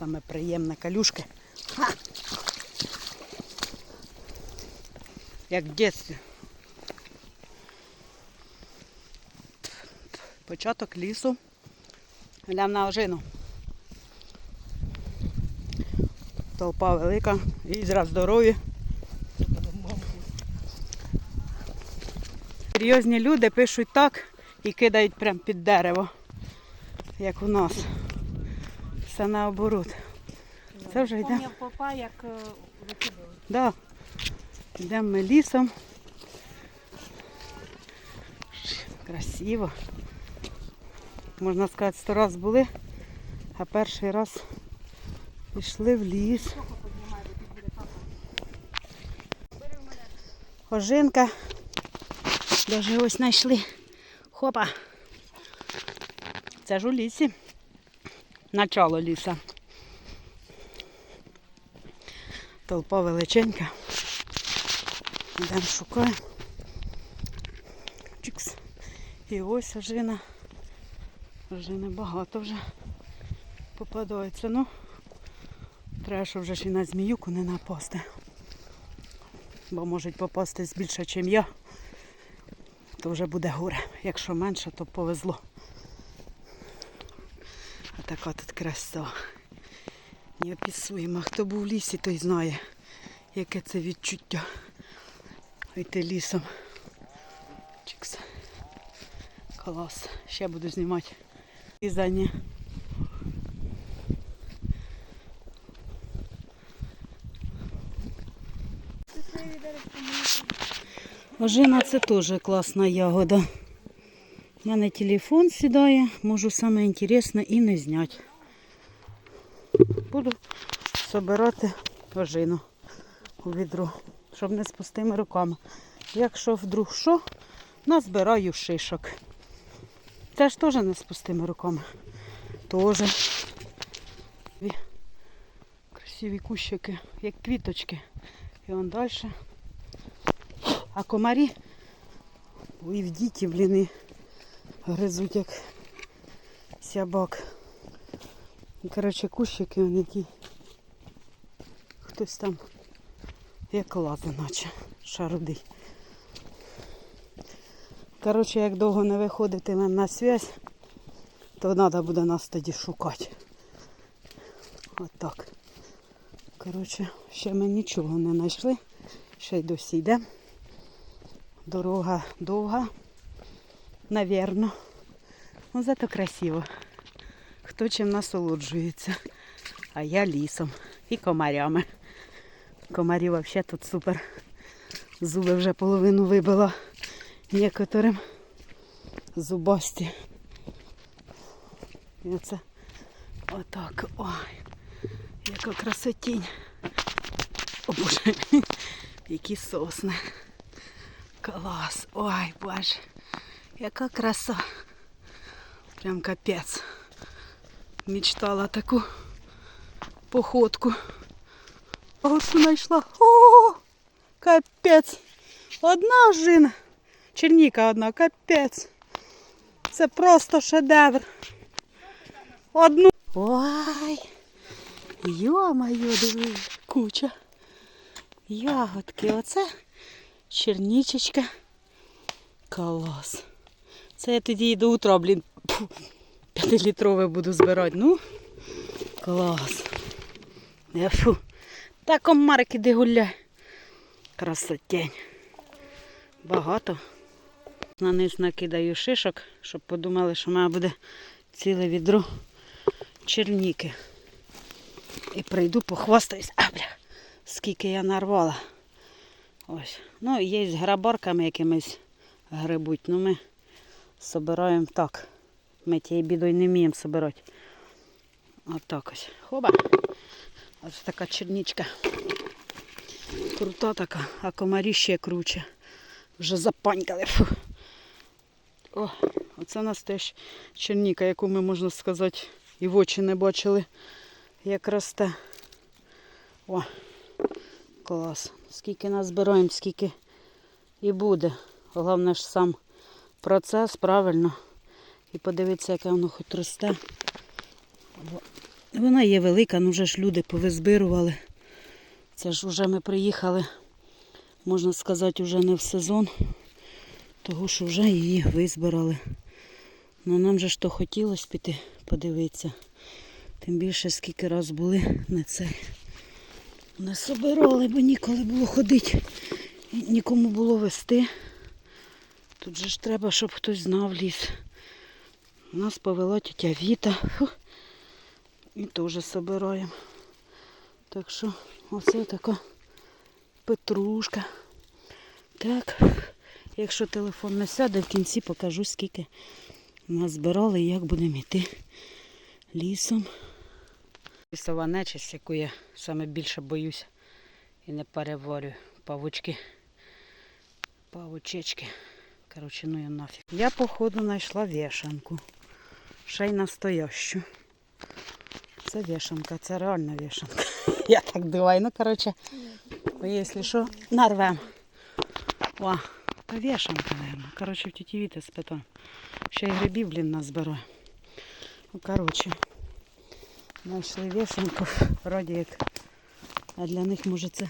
саме приємне калюшки. Ха! Як в дитинстві. Початок лісу. Глянь на ожину. Толпа велика і зразу здорові. Серйозні люди пишуть так і кидають прямо під дерево, як у нас. Все наоборот. Це вже йде. Попа, як е, викидали. Да. Йдемо ми лісом. Красиво. Можна сказати, сто раз були, а перший раз пішли в ліс. Ожинка. Даже ось знайшли. Хопа. Це ж у лісі. Начало ліса. Толпа величенька. Йдемо шукаємо. Чикс. І ось ожина. Ожини багато вже попадається. Ну, треба, щоб вже і на зміюку не напасти. Бо можуть попастись більше, ніж я. То вже буде горе. Якщо менше, то повезло. Така тут краса. Неописуємо. Хто був в лісі, той знає, яке це відчуття. Йти лісом. Чикс. Клас. Ще буду знімати. Різання. Ожина це теж класна ягода. У мене телефон сідає, можу саме інтересне і не зняти. Буду збирати ожину у відро, щоб не з пустими руками. Якщо вдруг що, назбираю шишок. Це ж теж не з пустими руками. Теж. Красиві кущики, як квіточки. І вон далі. А комарі ой, в діті, блін, і гризуть як сябак. Коротше, кущики вони які. Хтось там як лаза, наче шарудий. Коротше, як довго не виходитиме на зв'язь, то треба буде нас тоді шукати. Отак. Коротше, ще ми нічого не знайшли. Ще й досі йдемо. Дорога довга, навірно. Ну, зато красиво. Хто чим насолоджується. А я лісом і комарями. Комарі взагалі тут супер. Зуби вже половину вибила некоторим зубасті. І оце отак. Ой, яка красотінь. О боже, які сосни. Клас. Ой, боже, яка краса. Прям капець. Мечтала таку походку. А от знайшла. О, капець. Одна жина. Черніка одна, капець. Це просто шедевр. Одну. Ой. Йо-моє, диви, куча. Ягодки. Оце чернічечка. Клас. Це я тоді до утра, блін, п'ятилітрове буду збирати. Ну, клас. Я фу. Та комарик іди гуляй. Красотень. Багато. На низ накидаю шишок, щоб подумали, що в мене буде ціле відро черніки. І прийду похвастаюсь. А, бля, скільки я нарвала. Ось. Ну, є з грабарками якимись грибуть. Ну ми собираємо так. Ми тією бідою не вміємо собирати. Отак ось. Хоба. Ось така чернічка. Крута така, а комарі ще круче. Вже запанькали. Фу. О, оце у нас теж черніка, яку ми, можна сказати, і в очі не бачили, як росте. О, клас. Скільки назбираємо, скільки і буде. Головне ж сам процес, правильно. І подивитися, яке воно хоч росте. Вона є велика, ну вже ж люди повизбирували. Це ж вже ми приїхали, можна сказати, вже не в сезон, того що вже її визбирали. Ну нам же ж то хотілося піти подивитися. Тим більше скільки раз були не це. Не собирали, бо ніколи було ходити. Нікому було вести. Тут же ж треба, щоб хтось знав ліс. Нас повела тітя Віта. І теж собираємо. Так що оце така петрушка. Так, якщо телефон не сяде, в кінці покажу, скільки нас збирали і як будемо йти лісом. Лісова нечисть, яку я саме більше боюся і не переварю. Павучки. Павучечки. Коротше, ну я нафіг. Я, походу, знайшла вішанку. Ще й настоящу. Це вішанка, це реальна вішанка. Я так думаю, ну коротше, бо якщо що, нарвем. О, та вішанка, мабуть. Коротше, в тіті Віти спитаємо. Ще й грибів, блін, назбираю. Ну, коротше, знайшли вішанку, вроді як. А для них, може, це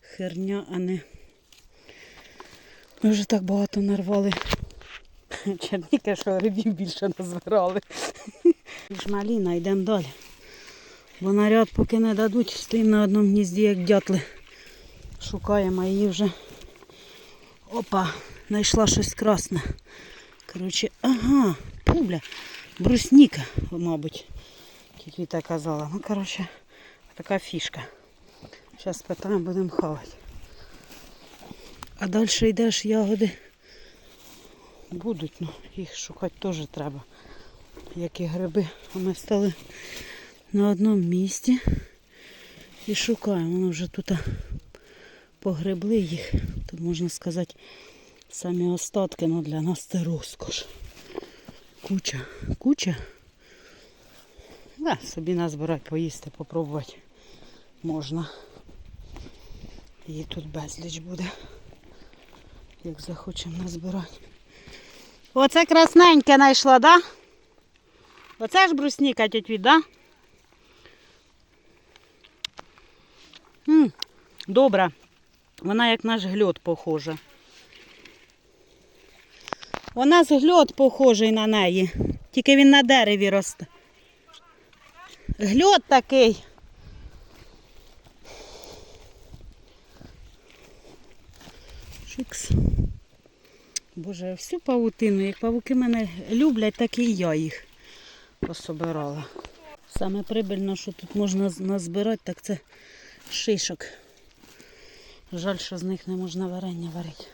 херня, а не. Ми вже так багато нарвали. Черніка, що грибів більше назбирали. ж маліна, йдемо далі. Бо наряд поки не дадуть, стоїмо на одному гнізді, як дятли. Шукаємо, її вже. Опа, знайшла щось красне. Коротше, ага, публя, брусніка, мабуть. Так казала. Ну, коротше, така фішка. Зараз питаємо, будемо хавати. А далі йдеш ягоди. Будуть, ну, їх шукати теж треба. Як і гриби. А ми стали на одному місці і шукаємо. Воно вже тут погребли їх. Тут можна сказати самі остатки, ну для нас це розкош. Куча, куча. Да, собі назбирати, поїсти, попробувати можна. Її тут безліч буде. Як захочемо назбирати. Оце красненьке знайшла, да? Оце ж брусніка від, да? М, добра. Вона як наш гльот похожа. Вона з гльот похожий на неї. Тільки він на дереві росте. Гльот такий. Шикс. Боже, всю павутину, як павуки мене люблять, так і я їх пособирала. Саме прибильно, що тут можна назбирати, так це шишок. Жаль, що з них не можна варення варити.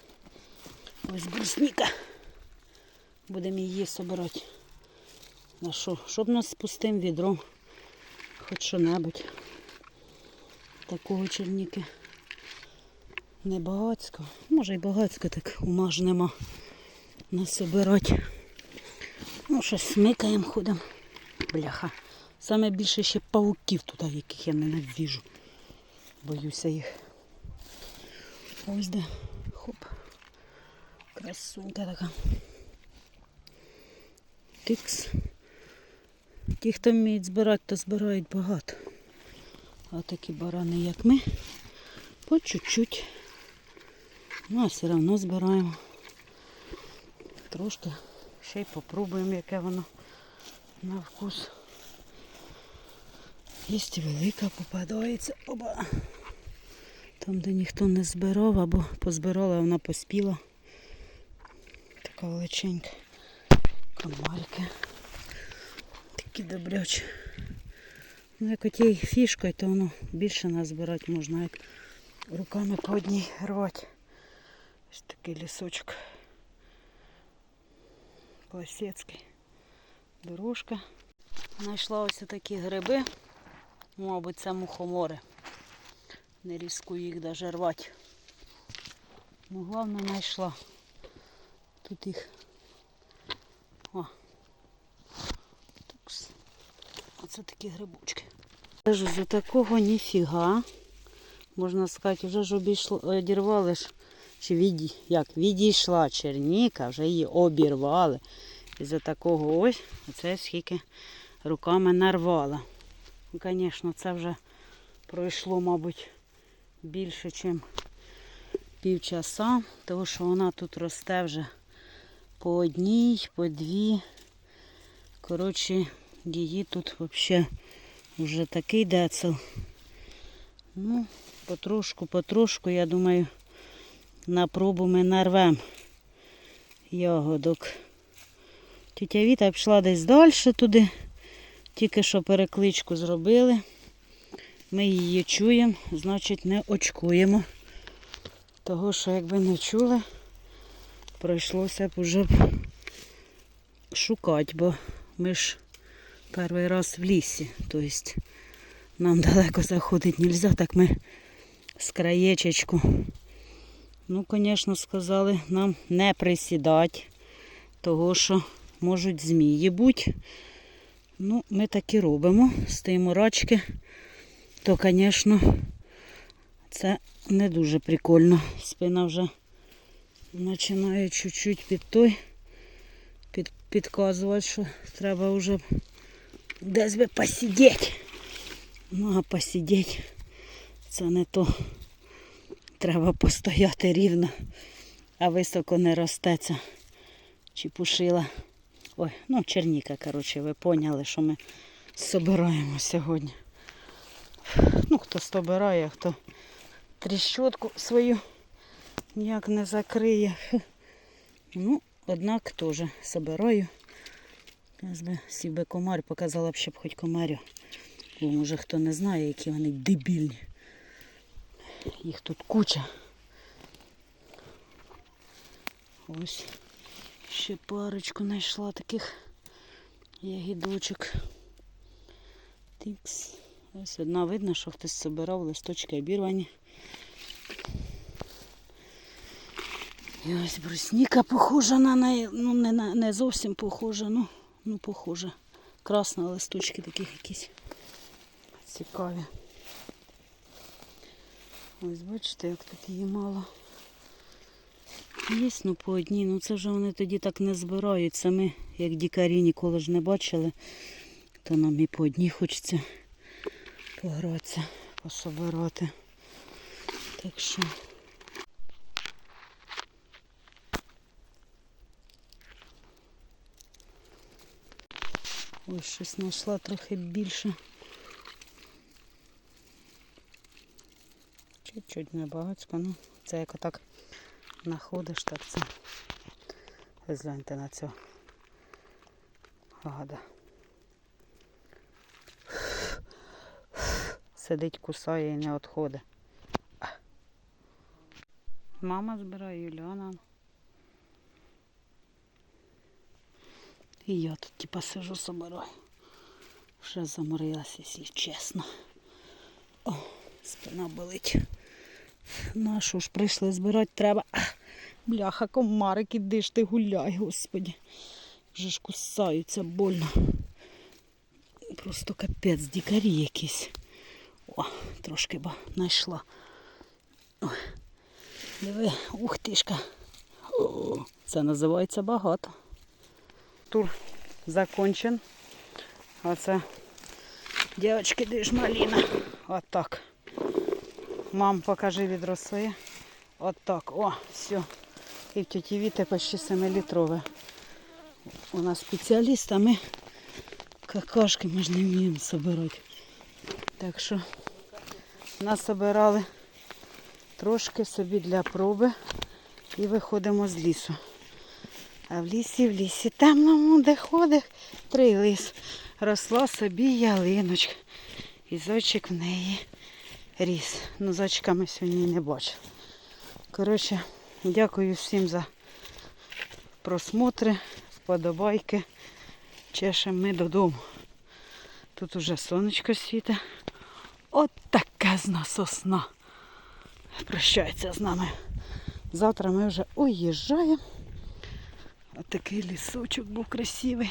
Ось брусніка. Будемо її собирати. На що? Щоб нас з пустим відром. Хоч що-небудь. Такого черніки. Не багацько. Може й багацько, так ума ж нема насобирати. Ну, щось смикаємо, ходимо. Бляха. Саме більше ще пауків тут, яких я ненавіжу. Боюся їх. Ось де. Хоп. Красунька така. Тикс. Ті, хто вміють збирати, то збирають багато. А такі барани, як ми, по чуть-чуть. Ну, а все одно збираємо. Трошки ще й попробуємо, яке воно на вкус. Є і велика попадається. Оба. Там, де ніхто не збирав або позбирала, вона поспіла. Така величенька. Комарики. Такі добрячі. Ну, як отією фішкою, то воно більше назбирати можна, як руками по одній рвати. Ось такий лісочок. Класецький. Дорожка. Знайшла ось такі гриби. Мабуть, це мухомори. Не різкую їх навіть рвати. Ну, головне знайшла. Тут їх. О. Оце такі грибочки. Кажу, з такого ніфіга. Можна сказати, вже ж обійшло, одірвали ж. Як відійшла черніка, вже її обірвали. І за такого ось, оце скільки руками нарвала. звісно, це вже пройшло, мабуть, більше, ніж півчаса, тому що вона тут росте вже по одній, по дві. Коротше, її тут взагалі вже такий децел. Ну, потрошку, потрошку, я думаю, на пробу ми нарвемо ягодок. Тетя Віта пішла десь далі туди. Тільки що перекличку зробили. Ми її чуємо, значить не очкуємо. Того, що якби не чули, прийшлося б уже шукати, бо ми ж перший раз в лісі. Тобто нам далеко заходити не можна, так ми з краєчечку. Ну, звісно, сказали нам не присідати, того що можуть змії бути. Ну, ми так і робимо. Стоїмо рачки, то, звісно, це не дуже прикольно. Спина вже починає чуть-чуть під той під, підказувати, що треба вже десь би посидіти. Ну, а посидіти це не то. Треба постояти рівно, а високо не ростеться. Чепушила. Ой, ну черніка, коротше, ви поняли, що ми собираємо сьогодні. Ну, хто собирає, хто тріщотку свою ніяк не закриє. Ну, однак теж собираю. Сів би комар, показала б, щоб хоч комарю. Бо може хто не знає, які вони дебільні. Їх тут куча. Ось ще парочку знайшла таких ягідочок. Тікс. Ось одна видно, що хтось збирав листочки обірвані. І ось брусніка похожа на неї, ну не, на, не зовсім похожа, ну, ну похожа. Красна листочки таких якісь цікаві. Ось бачите, як тут її мало. Є, ну по одній, ну це вже вони тоді так не збирають. Самі, як дікарі, ніколи ж не бачили, то нам і по одній хочеться погратися, пособирати. Так що. Ось щось знайшла трохи більше. Чуть-чуть небагацько, ну це як отак знаходиш, так це. Згляньте на цього гада. Сидить, кусає і не відходить. Мама збирає Юліана. І я тут типа сижу собираю. Вже заморилася, якщо чесно. О, спина болить. Нашу ж прийшли збирати треба. Бляха, комарик, іди ж ти гуляй, господі. Вже ж кусаються больно. Просто капець, дікарі якісь. О, трошки ба знайшла. Диви, ух тишка. Це називається багато. Тур закончен. Оце, дівчатки, де ж маліна. Отак. Мам, покажи відро своє. Отак. О, все. І в тіті Віти почти 7-літрове. Вона спеціаліст, а ми какашки ми ж не вміємо збирати. Так що насобирали трошки собі для проби і виходимо з лісу. А в лісі, в лісі темному, де ходить три лис. Росла собі ялиночка. І зайчик в неї ріс. Ну, зайчика ми сьогодні не бачили. Коротше, дякую всім за просмотри, вподобайки. Чешемо ми додому. Тут уже сонечко світить. От така з нас сосна. Прощається з нами. Завтра ми вже уїжджаємо. Отакий лісочок був красивий.